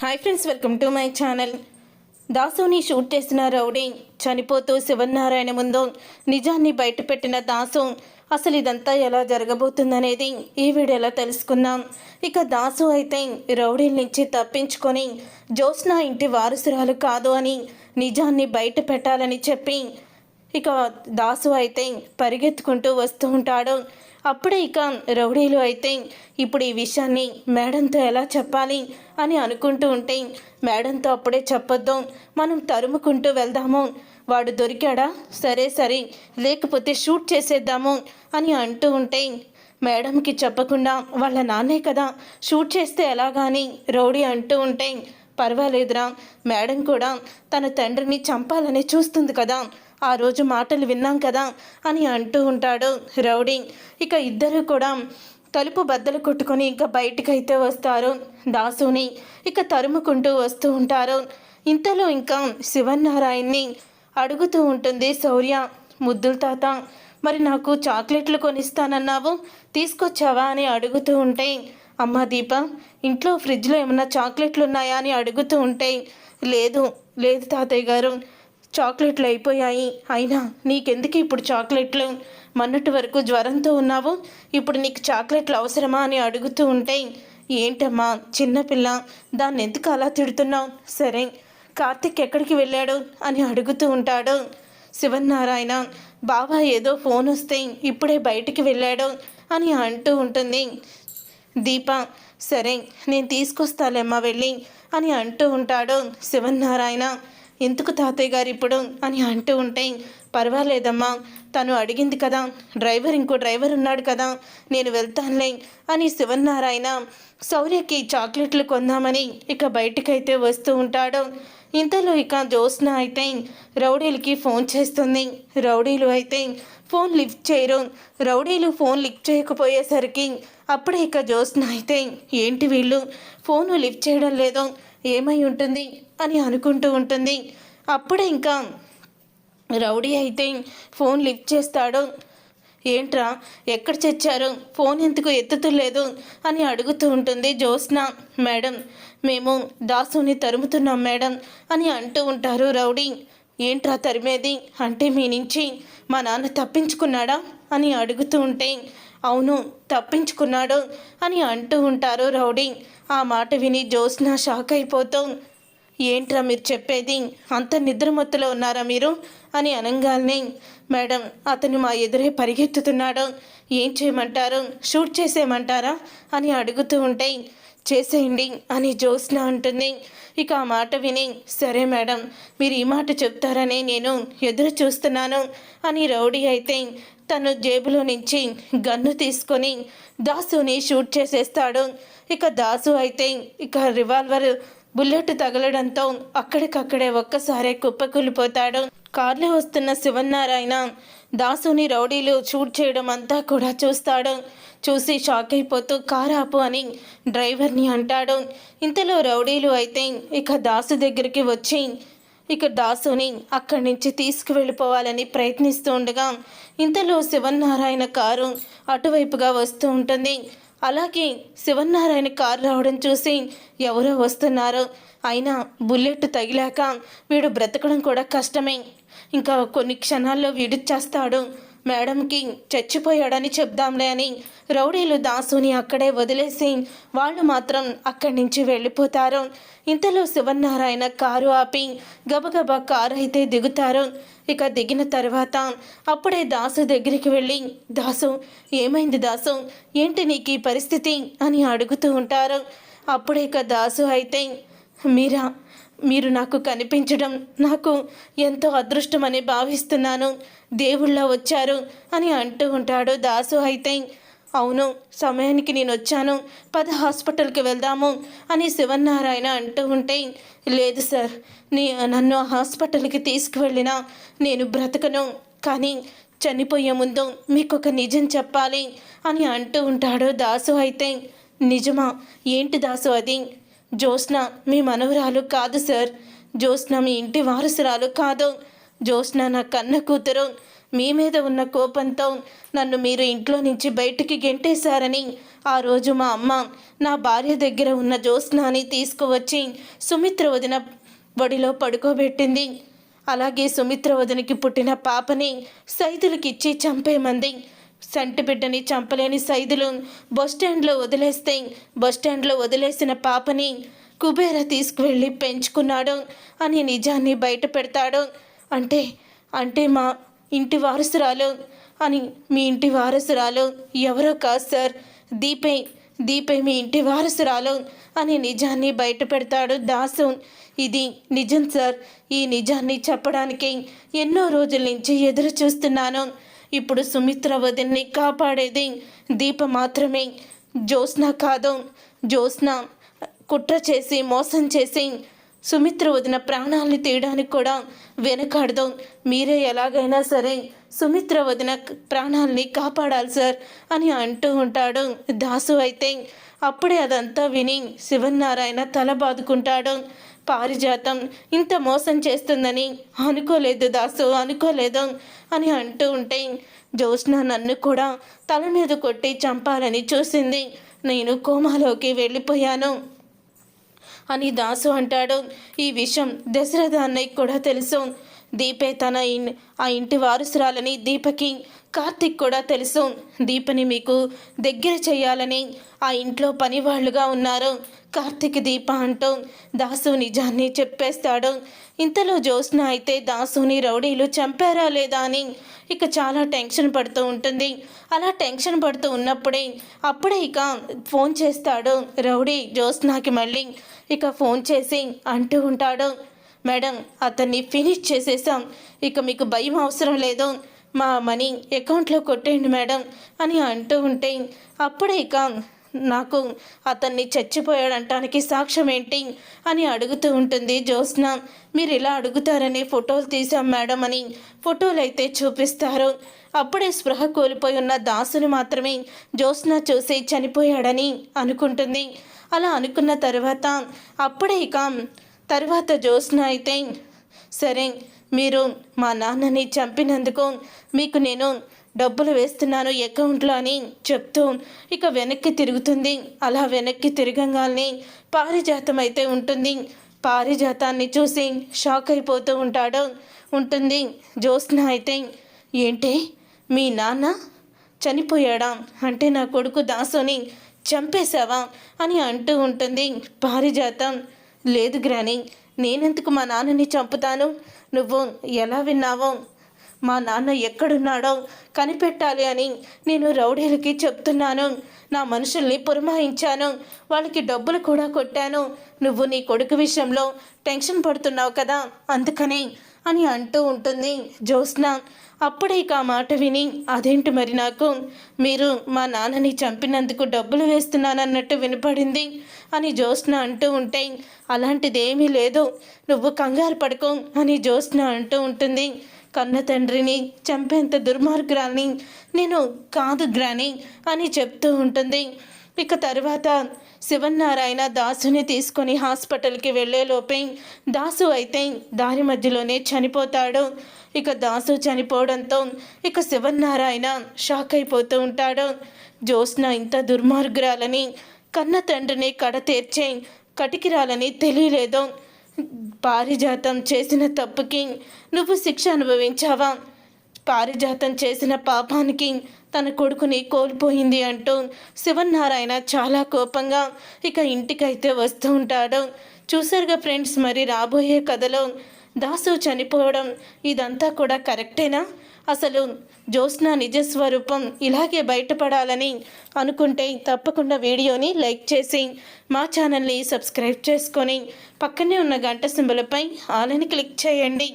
Hi friends welcome to my channel. దాసుని shoot చేసిన rowdy చనిపోతూ శివనారాయణ ముందు నిజాన్ని బయటపెట్టిన దాసు అసలు ఇదంతా ఎలా జరగబోతుందనేది ఈ వీడియోలో తెలుసుకుందాం. ఇక దాసు అయితే రౌడీల నుంచి తప్పించుకొని జ్యోత్స్న ఇంటి వారసురాలు కాదు అని నిజాన్ని బయట పెట్టాలని చెప్పి. ఇక దాసు అయితే పరిగెత్తుకుంటూ వస్తూ ఉంటాడు. అప్పుడే ఇక రౌడీలు అయితే ఇప్పుడు ఈ విషయాన్ని మేడంతో ఎలా చెప్పాలి అని అనుకుంటూ ఉంటే మేడంతో అప్పుడే చెప్పొద్దు మనం తరుముకుంటూ వెళ్దాము. వాడు దొరికాడా? సరే సరే లేకపోతే షూట్ చేసేద్దాము అని అంటూ ఉంటే మేడంకి చెప్పకుండా వాళ్ళ నాన్నే కదా షూట్ చేస్తే ఎలాగాని రౌడీ అంటూ ఉంటే పర్వాలేదురా మేడం కూడా తన తండ్రిని చంపాలని చూస్తుంది కదా ఆ రోజు మాటలు విన్నాం కదా అని అంటూ ఉంటాడు రౌడీ. ఇక ఇద్దరు కూడా తలుపు బద్దలు కొట్టుకొని ఇంకా బయటికైతే వస్తారు దాసుని. ఇక తరుముకుంటూ వస్తూ ఉంటారు. ఇంతలో ఇంకా శివన్నారాయణ్ని అడుగుతూ ఉంటుంది శౌర్య ముద్దుల తాత మరి నాకు చాక్లెట్లు కొనిస్తానన్నావు తీసుకొచ్చావా? అని అడుగుతూ ఉంటే అమ్మ దీప ఇంట్లో ఫ్రిడ్జ్లో ఏమన్నా చాక్లెట్లు ఉన్నాయా అని అడుగుతూ ఉంటే లేదు లేదు తాతయ్య గారు చాక్లెట్లు అయిపోయాయి. అయినా నీకెందుకు ఇప్పుడు చాక్లెట్లు? మొన్నటి వరకు జ్వరంతో ఉన్నావు? ఇప్పుడు నీకు చాక్లెట్లు అవసరమా అని అడుగుతూ ఉంటే ఏంటమ్మా చిన్నపిల్ల దాన్ని ఎందుకు అలా తిడుతున్నావు? సరే కార్తిక్ ఎక్కడికి వెళ్ళాడు? అని అడుగుతూ ఉంటాడు. శివనారాయణ బాబా ఏదో ఫోన్ వస్తే ఇప్పుడే బయటికి వెళ్ళాడు అని అంటూ ఉంటుంది. దీప సరే నేను తీసుకొస్తాలేమ్మా వెళ్ళి అని అంటూ ఉంటాడు శివనారాయణ ఎందుకు తాతయ్య గారు ఇప్పుడు అని అంటూ ఉంటే పర్వాలేదమ్మా తను అడిగింది కదా డ్రైవర్ ఇంకో డ్రైవర్ ఉన్నాడు కదా నేను వెళ్తానులే అని శివనారాయణ శౌర్యకి చాక్లెట్లు కొందామని ఇక బయటికైతే వస్తూ ఉంటాడు. ఇంతలో ఇక జ్యోత్స్న అయితే రౌడీలకి ఫోన్ చేస్తుంది. రౌడీలు అయితే ఫోన్ లిఫ్ట్ చేయరు. రౌడీలు ఫోన్ లిఫ్ట్ చేయకపోయేసరికి అప్పుడే ఇక జ్యోత్స్న అయితే ఏంటి వీళ్ళు? ఫోను లిఫ్ట్ చేయడం లేదో. ఏమై ఉంటుంది అని అనుకుంటూ ఉంటుంది. అప్పుడే ఇంకా రౌడీ అయితే ఫోన్ లిఫ్ట్ చేస్తాడు. ఏంట్రా ఎక్కడ చచ్చారు? ఫోన్ ఎందుకు ఎత్తుతులేదు? అని అడుగుతూ ఉంటుంది జ్యోత్స్న. మేడం మేము దాసుని తరుముతున్నాం మేడం అని అంటూ ఉంటారు రౌడీ. ఏంట్రా తరిమేది? అంటే మీ నుంచి మా నాన్న తప్పించుకున్నాడా? అని అడుగుతూ ఉంటే అవును తప్పించుకున్నాడు అని అంటూ ఉంటారు రౌడీ. ఆ మాట విని జ్యోత్స్న షాక్ అయిపోతాం. ఏంట్రా మీరు చెప్పేది? అంత నిద్రమత్తులో ఉన్నారా మీరు? అని అనగానే మేడం అతను మా ఎదురే పరిగెత్తుతున్నాడు. ఏం చేయమంటారు? షూట్ చేసేయమంటారా? అని అడుగుతూ ఉంటే చేసేయండి అని జ్యోత్స్న అంటుంది. ఇక ఆ మాట విని సరే మేడం మీరు ఈ మాట చెప్తారనే నేను ఎదురు చూస్తున్నాను అని రౌడీ అయితే తను జేబులో నుంచి గన్ను తీసుకొని దాసుని షూట్ చేసేస్తాడు. ఇక దాసు అయితే ఇక రివాల్వర్ బుల్లెట్ తగలడంతో అక్కడికక్కడే ఒక్కసారే కుప్పకూలిపోతాడు. కార్లో వస్తున్న శివన్నారాయణ దాసుని రౌడీలు షూట్ చేయడం అంతా కూడా చూస్తాడు. చూసి షాక్ అయిపోతూ కారు ఆపు అని డ్రైవర్ని అంటాడు. ఇంతలో రౌడీలు అయితే ఇక దాసు దగ్గరికి వచ్చి ఇక దాసుని అక్కడి నుంచి తీసుకువెళ్ళిపోవాలని ప్రయత్నిస్తూ ఉండగా ఇంతలో శివన్నారాయణ కారు అటువైపుగా వస్తూ ఉంటుంది. అలాగే శివన్నారాయణ కారు రావడం చూసి ఎవరో వస్తున్నారు. అయినా బుల్లెట్ తగిలాక వీడు బ్రతకడం కూడా కష్టమే. ఇంకా కొన్ని క్షణాల్లో మేడం మేడంకి చచ్చిపోయాడని చెప్దాంలే అని రౌడీలు దాసుని అక్కడే వదిలేసి వాళ్ళు మాత్రం అక్కడి నుంచి వెళ్ళిపోతారు. ఇంతలో శివనారాయణ కారు ఆపి గబగబా కారు అయితే దిగుతారు. ఇక దిగిన తర్వాత అప్పుడే దాసు దగ్గరికి వెళ్ళి దాసు ఏమైంది దాసు? ఏంటి నీకు ఈ పరిస్థితి? అని అడుగుతూ ఉంటారు. అప్పుడే ఇక దాసు అయితే మీరా మీరు నాకు కనిపించడం నాకు ఎంతో అదృష్టమని భావిస్తున్నాను. దేవుళ్ళ వచ్చారు అని అంటూ ఉంటాడు దాసు అయితే. అవును సమయానికి నేను వచ్చాను. పద హాస్పిటల్కి వెళ్దాము అని శివనారాయణ అంటూ ఉంటే లేదు సార్ నీ నన్ను ఆ హాస్పిటల్కి తీసుకువెళ్ళినా నేను బ్రతకను. కానీ చనిపోయే ముందు మీకు ఒక నిజం చెప్పాలి అని అంటూ ఉంటాడు దాసు అయితే. నిజమా? ఏంటి దాసు అది? జ్యోత్స్న మీ మనవరాలు కాదు సార్. జ్యోత్స్న మీ ఇంటి వారసురాలు కాదు. జ్యోత్స్న నా కన్న కూతురు మీ మీద ఉన్న కోపంతో నన్ను మీరు ఇంట్లో నుంచి బయటికి గెంటేశారని ఆ రోజు మా అమ్మ నా భార్య దగ్గర ఉన్న జ్యోత్స్నాని తీసుకువచ్చి సుమిత్ర వదిన బడిలో పడుకోబెట్టింది. అలాగే సుమిత్ర వదినకి పుట్టిన పాపని సైతులకిచ్చి చంపేమంది. సంటిబిడ్డని చంపలేని సైదులు బస్టాండ్లో వదిలేస్తే బస్టాండ్లో వదిలేసిన పాపని కుబేర తీసుకువెళ్ళి పెంచుకున్నాడు అని నిజాన్ని బయట పెడతాడు. అంటే అంటే మా ఇంటి వారసురాలు అని మీ ఇంటి వారసురాలు ఎవరో కాదు సార్. దీపే దీపే మీ ఇంటి వారసురాలు అని నిజాన్ని బయట పెడతాడు దాసు. ఇది నిజం సార్. ఈ నిజాన్ని చెప్పడానికి ఎన్నో రోజుల నుంచి ఎదురు చూస్తున్నాను ఇప్పుడు సుమిత్ర వదిన్ని కాపాడేది దీప మాత్రమే. జ్యోత్స్న కాదు జ్యోత్స్న కుట్ర చేసి మోసం చేసి సుమిత్ర వదిన ప్రాణాలని తీయడానికి కూడా వెనకాడదు. మీరే ఎలాగైనా సరే సుమిత్ర వదిన ప్రాణాలని కాపాడాలి సార్ అని అంటూ ఉంటాడు దాసు అయితే. అప్పుడే అదంతా విని శివనారాయణ తల బాదుకుంటాడు. పారిజాతం. ఇంత మోసం చేస్తుందని అనుకోలేదు దాసు అనుకోలేదు అని అంటూ ఉంటే జ్యోత్స్న నన్ను కూడా తల మీద కొట్టి చంపాలని చూసింది. నేను కోమాలోకి వెళ్ళిపోయాను అని దాసు అంటాడు. ఈ విషయం దశరథ అన్నయ్య కూడా తెలుసు. దీపే తన ఇన్ ఆ ఇంటి వారసురాలని దీపకి కార్తిక్ కూడా తెలుసు. దీపని మీకు దగ్గర చేయాలని ఆ ఇంట్లో పనివాళ్ళుగా ఉన్నారు. కార్తిక్ దీప అంటూ దాసు నిజాన్ని చెప్పేస్తాడు. ఇంతలో జ్యోత్స్న అయితే దాసుని రౌడీలు చంపారా లేదా అని ఇక చాలా టెన్షన్ పడుతూ ఉంటుంది. అలా టెన్షన్ పడుతూ ఉన్నప్పుడే అప్పుడే ఇక ఫోన్ చేస్తాడు. రౌడీ జ్యోత్స్నాకి మళ్ళీ ఇక ఫోన్ చేసి అంటూ ఉంటాడు. మేడం అతన్ని ఫినిష్ చేసేసాం. ఇక మీకు భయం అవసరం లేదు. మా మనీ అకౌంట్లో కొట్టేయండి మేడం అని అంటూ ఉంటే అప్పుడే ఇక నాకు అతన్ని చచ్చిపోయాడంటానికి సాక్ష్యం ఏంటి అని అడుగుతూ ఉంటుంది జ్యోత్స్న. మీరు ఇలా అడుగుతారని ఫోటోలు తీసాం మేడం అని ఫోటోలు అయితే చూపిస్తారు. అప్పుడే స్పృహ కోల్పోయి ఉన్న దాసుని మాత్రమే జ్యోత్స్న చూసి చనిపోయాడని అనుకుంటుంది. అలా అనుకున్న తర్వాత అప్పుడే ఇక తర్వాత జ్యోత్స్న అయితే సరే మీరు మా నాన్నని చంపినందుకు మీకు నేను డబ్బులు వేస్తున్నాను అకౌంట్లో అని చెప్తూ ఇక వెనక్కి తిరుగుతుంది. అలా వెనక్కి తిరగంగానే పారిజాతం అయితే ఉంటుంది. పారిజాతాన్ని చూసి షాక్ అయిపోతూ ఉంటాడు. ఉంటుంది. జ్యోత్స్న అయితే ఏంటి? మీ నాన్న చనిపోయాడా? అంటే నా కొడుకు దాసుని చంపేశావా? అని అంటూ ఉంటుంది. పారిజాతం లేదు గ్రాని నేనెందుకు మా నాన్నని చంపుతాను? నువ్వు ఎలా విన్నావో? మా నాన్న ఎక్కడున్నాడో కనిపెట్టాలి అని నేను రౌడీలకి చెప్తున్నాను. నా మనుషుల్ని పురమాయించాను. వాళ్ళకి డబ్బులు కూడా కొట్టాను. నువ్వు నీ కొడుకు విషయంలో టెన్షన్ పడుతున్నావు కదా? అందుకని అని అంటూ ఉంటుంది జ్యోత్స్న. అప్పుడే ఇక ఆ మాట విని అదేంటి మరి నాకు? మీరు మా నాన్నని చంపినందుకు డబ్బులు వేస్తున్నానన్నట్టు వినపడింది అని జ్యోత్స్న అంటూ ఉంటే అలాంటిదేమీ లేదు. నువ్వు కంగారు పడుకో అని జ్యోత్స్న అంటూ ఉంటుంది. కన్న తండ్రిని చంపేంత దుర్మార్గురాల్ని నేను కాదు గ్రాని అని చెప్తూ ఉంటుంది. ఇక తర్వాత శివన్నారాయణ దాసుని తీసుకొని హాస్పిటల్కి వెళ్ళేలోపే దాసు అయితే దారి మధ్యలోనే చనిపోతాడు. ఇక దాసు చనిపోవడంతో ఇక శివన్నారాయణ షాక్ అయిపోతూ ఉంటాడు. జ్యోత్స్న ఇంత దుర్మార్గురాలని కన్న తండ్రిని కడతీర్చే కటికిరాలని తెలియలేదు. పారిజాతం చేసిన తప్పుకి నువ్వు శిక్ష అనుభవించావా? పారిజాతం చేసిన పాపానికి తన కొడుకుని కోల్పోయింది అంటూ శివనారాయణ చాలా కోపంగా ఇక ఇంటికైతే వస్తూ ఉంటాడు. చూసారుగా ఫ్రెండ్స్ మరి రాబోయే కథలో దాసు చనిపోవడం ఇదంతా కూడా కరెక్టేనా? అసలు జ్యోత్స్న నిజస్వరూపం ఇలాగే బయటపడాలని అనుకుంటే తప్పకుండా వీడియోని లైక్ చేసి మా ఛానల్ని సబ్స్క్రైబ్ చేసుకొని పక్కనే ఉన్న గంట సింబలపై ఆలని క్లిక్ చేయండి.